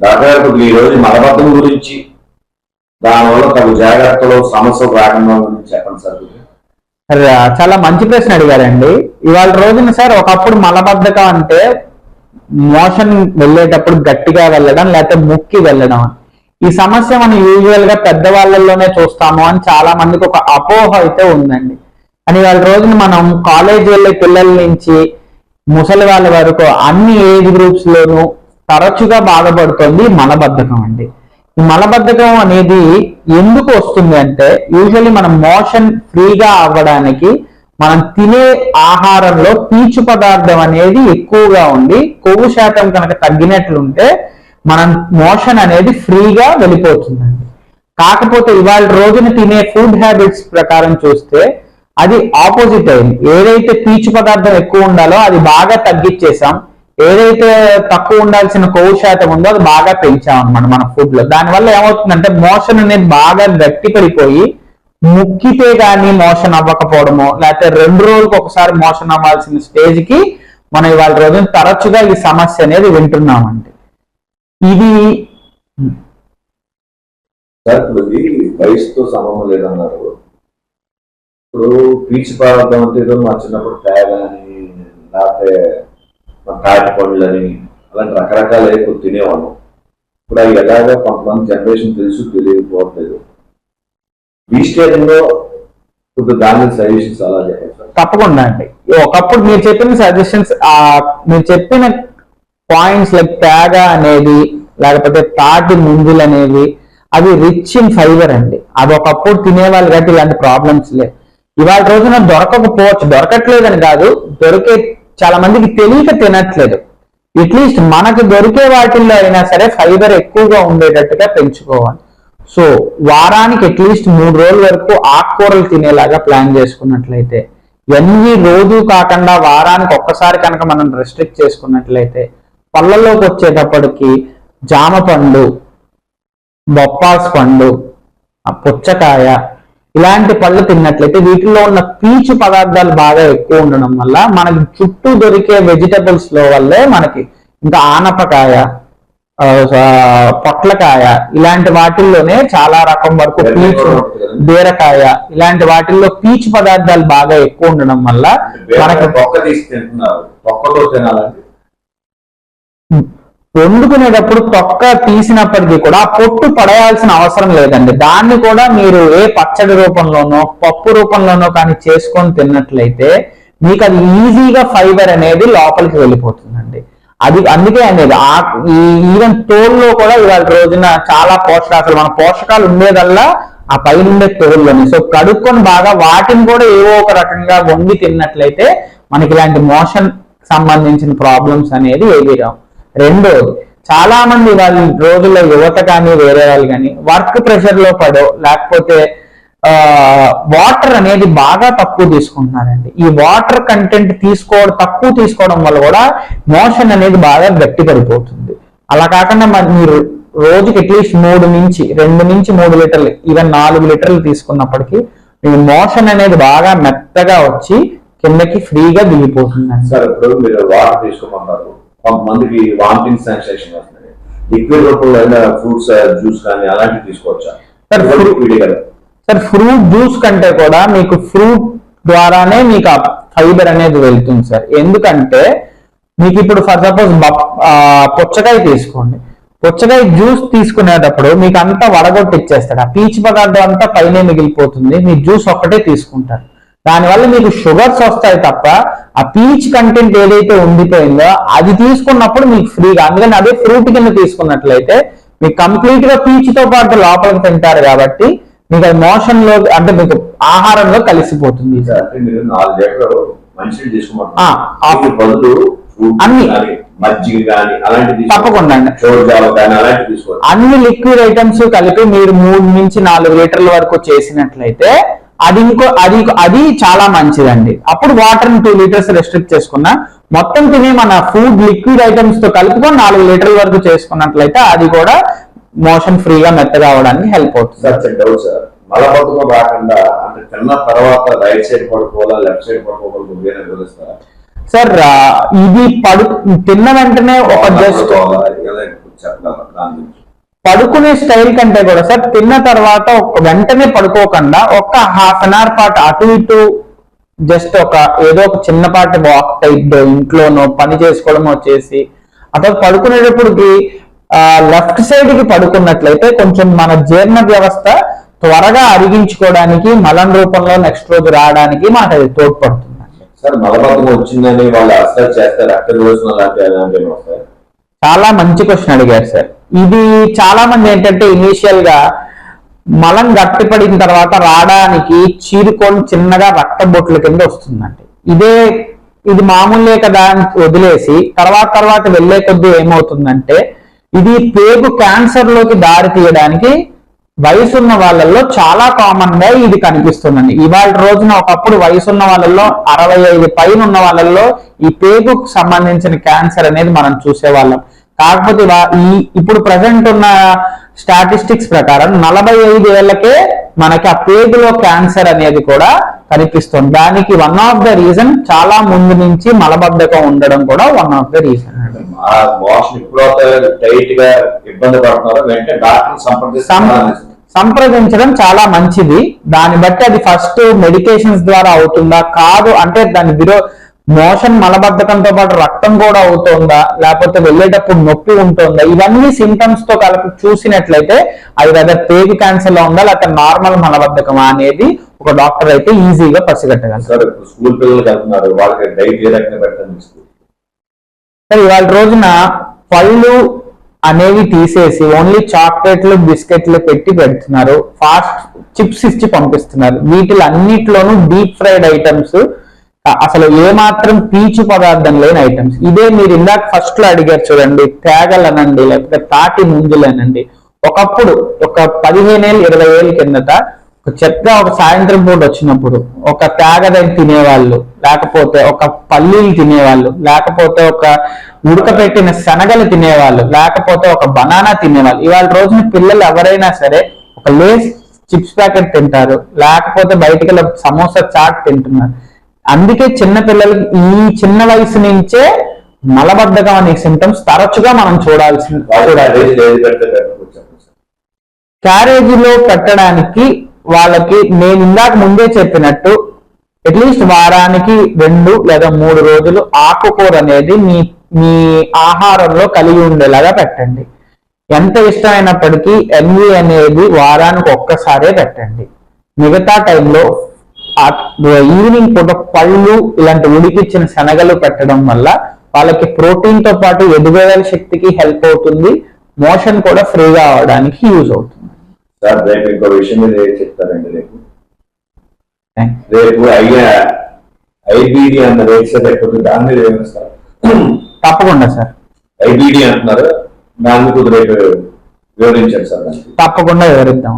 Doctor ఈ రోజు మలబద్ధం గురించి దానివల్ల తగు జాగ్రత్తలు సమస్యలు రాకుండా గురించి చెప్పండి సార్. చాలా మంచి ప్రశ్న అడిగారండి. ఇవాళ రోజున సార్ ఒకప్పుడు మలబద్ధకం అంటే మోషన్ వెళ్ళేటప్పుడు గట్టిగా వెళ్ళడం లేకపోతే ముక్కి వెళ్ళడం. ఈ సమస్య మనం యూజువల్గా పెద్దవాళ్ళలోనే చూస్తాము అని చాలా మందికి ఒక అపోహ అయితే ఉందండి. అని వాళ్ళ రోజున మనం కాలేజ్ వెళ్ళే పిల్లల నుంచి ముసలి వాళ్ళ వరకు అన్ని ఏజ్ గ్రూప్స్ లోనూ తరచుగా బాధపడుతుంది మలబద్ధకం అండి. ఈ మలబద్ధకం అనేది ఎందుకు వస్తుంది అంటే యూజువల్లీ మనం మోషన్ ఫ్రీగా అవ్వడానికి మనం తినే ఆహారంలో పీచు పదార్థం అనేది ఎక్కువగా ఉండి కొవ్వు శాతం కనుక తగ్గినట్లుంటే మనం మోషన్ అనేది ఫ్రీగా వెళ్ళిపోతుందండి. కాకపోతే ఇవాళ రోజున తినే ఫుడ్ హ్యాబిట్స్ ప్రకారం చూస్తే అది ఆపోజిట్ అయింది. ఏదైతే పీచు పదార్థం ఎక్కువ ఉండాలో అది బాగా తగ్గించేసాం ఏదైతే తక్కువ ఉండాల్సిన కొవ్వు శాతం ఉందో అది బాగా పెంచామన్నమాట మన ఫుడ్లో. దానివల్ల ఏమవుతుందంటే మోషన్ అనేది బాగా గట్టి పడిపోయి ముక్కితే కానీ మోషన్ అవ్వకపోవడము లేకపోతే రెండు రోజులకు ఒకసారి మోషన్ అవ్వాల్సిన స్టేజ్కి మనం ఇవాళ రోజున తరచుగా ఈ సమస్య అనేది వింటున్నామండి. ఇది వయసుతో సంబంధం లేదన్నారు. ఇప్పుడు పీచు పదార్థం అంటే మా చిన్నప్పుడు ట్యాగ్ అని లేకపోతే తాటి పండ్లని అలాంటి రకరకాల ఎక్కువ తినేవాళ్ళం. ఇప్పుడు అవి ఎలాగో కొంతమంది జనరేషన్ తెలుసు తెలియకపోవట్లేదు. వెజిటేరియన్లో ఇప్పుడు దాని సజెషన్స్ అలా చెప్పండి తప్పకుండా అండి. ఒకప్పుడు మీరు చెప్పిన సజెషన్స్ మీరు చెప్పిన పాయింట్స్ లైక్ తేగ అనేది లేకపోతే తాటి ముందులు అనేవి అవి రిచ్ ఇన్ ఫైబర్ అండి. అది ఒకప్పుడు తినేవాళ్ళు కాబట్టి ఇలాంటి ప్రాబ్లమ్స్ లేవు. ఇవాళ రోజున దొరకకపోవచ్చు. దొరకట్లేదని కాదు దొరికే చాలా మందికి తెలియక తినట్లేదు. అట్లీస్ట్ మనకు దొరికే వాటిల్లో అయినా సరే ఫైబర్ ఎక్కువగా ఉండేటట్టుగా పెంచుకోవాలి. సో వారానికి అట్లీస్ట్ మూడు రోజుల వరకు ఆకుకూరలు తినేలాగా ప్లాన్ చేసుకున్నట్లయితే ఎన్ని రోజు కాకుండా వారానికి ఒక్కసారి కనుక మనం రెస్ట్రిక్ట్ చేసుకున్నట్లయితే పళ్ళల్లోకి వచ్చేటప్పటికి జామ పండు బొప్పాస్ పండు ఆ పుచ్చకాయ ఇలాంటి పళ్ళు తిన్నట్లయితే వీటిలో ఉన్న పీచు పదార్థాలు బాగా ఎక్కువ ఉండడం వల్ల మనకి చుట్టూ దొరికే వెజిటబుల్స్లో వల్లే మనకి ఇంకా ఆనపకాయ పొట్లకాయ ఇలాంటి వాటిల్లోనే చాలా రకం వరకు పీచు బీరకాయ ఇలాంటి వాటిల్లో పీచు పదార్థాలు బాగా ఎక్కువ ఉండడం వల్ల మనకి తొక్క తీసి తింటున్నారు. తినాలండి. వండుకునేటప్పుడు తొక్క తీసినప్పటికీ కూడా పొట్టు పడేయాల్సిన అవసరం లేదండి. దాన్ని కూడా మీరు ఏ పచ్చడి రూపంలోనో పప్పు రూపంలోనో కానీ చేసుకొని తిన్నట్లయితే మీకు అది ఈజీగా ఫైబర్ అనేది లోపలికి వెళ్ళిపోతుందండి. అది అందుకే అనేది ఆ ఈవెన్ తోల్లో కూడా ఇవాళ రోజున చాలా పోషకాలు మన పోషకాలు ఉండేదల్లా ఆ పైన ఉండే తోల్లోనే. సో కడుక్కొని బాగా వాటిని కూడా ఏవో ఒక రకంగా వండి తిన్నట్లయితే మనకి ఇలాంటి మోషన్ సంబంధించిన ప్రాబ్లమ్స్ అనేది ఏవి రావు. రెండోది చాలా మంది వాళ్ళ రోజుల్లో యువత కానీ వేరే వాళ్ళు కానీ వర్క్ ప్రెషర్లో పడో లేకపోతే వాటర్ అనేది బాగా తక్కువ తీసుకుంటున్నారండి. ఈ వాటర్ కంటెంట్ తీసుకోవడం తక్కువ తీసుకోవడం వల్ల కూడా మోషన్ అనేది బాగా గట్టి పడిపోతుంది. అలా కాకుండా మరి మీరు రోజుకి అట్లీస్ట్ మూడు నుంచి రెండు నుంచి మూడు లీటర్లు ఈవెన్ నాలుగు లీటర్లు తీసుకున్నప్పటికీ మీ మోషన్ అనేది బాగా మెత్తగా వచ్చి కిందకి ఫ్రీగా దిగిపోతుంది సార్ ఇప్పుడు మీరు వాటర్ తీసుకోమన్నారు కొంతమందికి వామిటింగ్ సెన్సేషన్ వస్తుంది లిక్విడ్ రూపంలో ఏదైనా ఫ్రూట్స్ జ్యూస్ కానీ అలాంటివి తీసుకోవచ్చా? సార్ ఫ్రూట్ జ్యూస్ కంటే కూడా మీకు ఫ్రూట్ ద్వారానే మీకు ఆ ఫైబర్ అనేది వెళ్తుంది సార్ ఎందుకంటే మీకు ఇప్పుడు ఫర్ సపోజ్ పుచ్చకాయ తీసుకోండి. పుచ్చకాయ జ్యూస్ తీసుకునేటప్పుడు మీకు అంతా వడగొట్టి ఇచ్చేస్తాడు ఆ పీచు పదార్థం అంతా పైనే మిగిలిపోతుంది. మీ జ్యూస్ ఒక్కటే తీసుకుంటారు. దానివల్ల మీకు షుగర్స్ వస్తాయి తప్ప ఆ పీచ్ కంటెంట్ ఏదైతే ఉండిపోయిందో అది తీసుకున్నప్పుడు మీకు ఫ్రీగా అందుకని అదే ఫ్రూట్ కింద తీసుకున్నట్లయితే మీకు కంప్లీట్గా పీచ్తో పాటు లోపలికి తింటారు కాబట్టి మీకు అది మోషన్లో అంటే మీకు ఆహారంలో కలిసిపోతుంది. అన్ని. తప్పకుండా అన్ని లిక్విడ్ ఐటమ్స్ కలిపి మీరు మూడు నుంచి నాలుగు లీటర్ల వరకు చేసినట్లయితే అది ఇంకో అది అది చాలా మంచిదండి. అప్పుడు వాటర్ టూ లీటర్స్ రెస్ట్రిక్ట్ చేసుకున్నా మొత్తం తినే మన ఫుడ్ లిక్విడ్ ఐటమ్స్తో కలుపుకొని నాలుగు లీటర్ల వరకు చేసుకున్నట్లయితే అది కూడా మోషన్ ఫ్రీగా మెత్తగా అవడానికి హెల్ప్ అవుతుంది. సార్ మలబద్ధకం రాకుండా అంటే తిన్న తర్వాత రైట్ సైడ్ పడుకోవాలా లెఫ్ట్ సైడ్ పడుకోవాలి వేరే వివరిస్తారా సార్ ఇది పడు తిన్న వెంటనే ఒక జస్ట్ పడుకోవాలా? ఇలా చెప్పగలరు? దాని గురించి. పడుకునే స్టైల్ కంటే కూడా సార్ తిన్న తర్వాత వెంటనే పడుకోకుండా ఒక హాఫ్ అన్ అవర్ పాటు అటు ఇటు జస్ట్ ఒక ఏదో ఒక చిన్నపాటి వాక్ టైప్ ఇంట్లోనో పని చేసుకోవడం వచ్చేసి అతను పడుకునేటప్పటికి లెఫ్ట్ సైడ్కి పడుకున్నట్లయితే కొంచెం మన జీర్ణ వ్యవస్థ త్వరగా అరిగించుకోవడానికి మలం రూపంలో నెక్స్ట్ రోజు రావడానికి మనకు అది తోడ్పడుతుంది. సార్ మలబద్ధకం వచ్చిందని వాళ్ళు చేస్తారు? చాలా మంచి క్వశ్చన్ అడిగారు సార్. ఇది చాలా మంది ఏంటంటే ఇనీషియల్గా మలం గట్టిపడిన తర్వాత రావడానికి చీరుకొని చిన్నగా రక్త బొట్ల కింద వస్తుందండి. ఇదే ఇది మామూలే కదా అని వదిలేసి తర్వాత తర్వాత వెళ్ళే కొద్దీ ఏమవుతుందంటే ఇది పేగు క్యాన్సర్లోకి దారి తీయడానికి వయసున్న వాళ్ళల్లో చాలా కామన్గా ఇది కనిపిస్తుందండి. ఇవాళ రోజున ఒకప్పుడు వయసున్న వాళ్ళల్లో అరవై ఐదు పైన ఉన్న వాళ్ళల్లో ఈ పేగుకు సంబంధించిన క్యాన్సర్ అనేది మనం చూసేవాళ్ళం. కాకపోతే ఈ ఇప్పుడు ప్రజెంట్ ఉన్న స్టాటిస్టిక్స్ ప్రకారం నలభై ఐదు ఏళ్ళకే మనకి ఆ పేగులో క్యాన్సర్ అనేది కూడా కనిపిస్తుంది. దానికి వన్ ఆఫ్ ద రీజన్ చాలా ముందు నుంచి మలబద్ధకం ఉండడం కూడా వన్ ఆఫ్ ద రీజన్ సంప్రదించడం చాలా మంచిది. దాన్ని బట్టి అది ఫస్ట్ మెడికేషన్స్ ద్వారా అవుతుందా? కాదు అంటే దాని విరో మోషన్ మలబద్ధకంతో పాటు రక్తం కూడా అవుతుందా? లేకపోతే వెళ్ళేటప్పుడు నొప్పి ఉంటుందా? ఇవన్నీ సిమ్టమ్స్తో కలిపి చూసినట్లయితే అది లేదా పేగు క్యాన్సర్లో ఉందా లేకపోతే నార్మల్ మలబద్ధకమా అనేది ఒక డాక్టర్ అయితే ఈజీగా పసిగట్టగలరు స్కూల్ వెళ్తున్నారు. వాళ్ళకి డైట్ ఏ రకంగా పెట్టండి స్కూల్? సరే ఇవాళ రోజున పళ్ళు అనేవి తీసేసి ఓన్లీ చాక్లెట్లు బిస్కెట్లు పెట్టి పెడుతున్నారు. ఫాస్ట్ చిప్స్ ఇచ్చి పంపిస్తున్నారు. వీటిలో అన్నిట్లోనూ డీప్ ఫ్రైడ్ ఐటమ్స్ అసలు ఏ మాత్రం పీచు పదార్థం లేని ఐటమ్స్ ఇదే మీరు ఇందాక ఫస్ట్లో అడిగారు చూడండి తేగలనండి లేకపోతే తాటి ముంజలనండి. ఒకప్పుడు ఒక పదిహేనేళ్ళు ఇరవై ఏళ్ళ కిందట ఒక చెత్త ఒక సాయంత్రం పూట వచ్చినప్పుడు ఒక తేగదని తినేవాళ్ళు లేకపోతే ఒక పల్లీలు తినేవాళ్ళు లేకపోతే ఒక ఉడకపెట్టిన శనగలు తినేవాళ్ళు లేకపోతే ఒక బనానా తినేవాళ్ళు. ఇవాళ రోజున పిల్లలు ఎవరైనా సరే ఒక లేస్ చిప్స్ ప్యాకెట్ తింటారు లేకపోతే బయటికి వెళ్ళి సమోసా చాట్ తింటున్నారు. అందుకే చిన్న పిల్లలకి ఈ చిన్న వయసు నుంచే మలబద్ధకం అనే సిమ్టమ్స్ తరచుగా మనం చూడాల్సింది క్యారేజీలో పెట్టడానికి వాళ్ళకి నేను ఇందాక ముందే చెప్పినట్టు అట్లీస్ట్ వారానికి రెండు లేదా మూడు రోజులు ఆకుకూర అనేది మీ మీ ఆహారంలో కలిగి ఉండేలాగా పెట్టండి. ఎంత ఇష్టమైనప్పటికీ ఎన్వి అనేది వారానికి ఒక్కసారే పెట్టండి. మిగతా టైంలో ఈవినింగ్ పూట పళ్ళు ఇలాంటి ఉడికిచ్చిన శనగలు పెట్టడం వల్ల వాళ్ళకి ప్రోటీన్తో పాటు ఎదుగుదల శక్తికి హెల్ప్ అవుతుంది. మోషన్ కూడా ఫ్రీగా అవడానికి యూజ్ అవుతుంది. సార్ రేపు ఇంకో విషయం మీద చెప్తారండి రేపు? రేపు అయ్యా ఐబిడి అన్న రేట్స్ లేకపోతే దాని మీద ఏమిస్తారు తప్పకుండా సార్. ఐబిడి అంటున్నారు. దాని మీద రేపు వివరించండి సార్ తప్పకుండా వివరిద్దాం.